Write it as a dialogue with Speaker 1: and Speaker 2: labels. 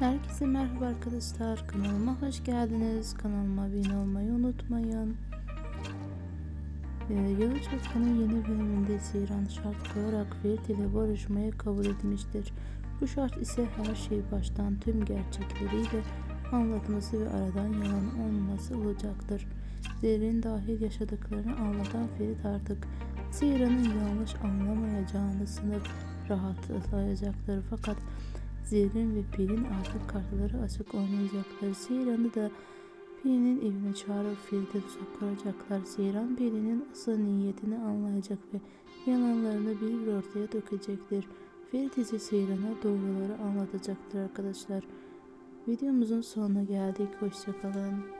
Speaker 1: Herkese merhaba arkadaşlar. Kanalıma hoş geldiniz. Kanalıma abone olmayı unutmayın. Ee, Yalı Çapkın'ın yeni bölümünde Zeyran şart koyarak Ferit ile barışmayı kabul etmiştir. Bu şart ise her şeyi baştan tüm gerçekleriyle anlatması ve aradan yalan olmaması olacaktır. Zerrin dahil yaşadıklarını anlatan Ferit artık Zeyran'ın yanlış anlamayacağını sınıf rahatlayacaktır. Fakat Zerrin ve Pelin artık kartları açık oynayacaklar. Zeyran'ı da Pelin'in evine çağırıp Ferit'e tuzak kuracaklar. Zeyran Pelin'in asıl niyetini anlayacak ve yalanlarını bir bir ortaya dökecektir. Ferit ise Zeyran'a doğruları anlatacaktır arkadaşlar. Videomuzun sonuna geldik. Hoşçakalın.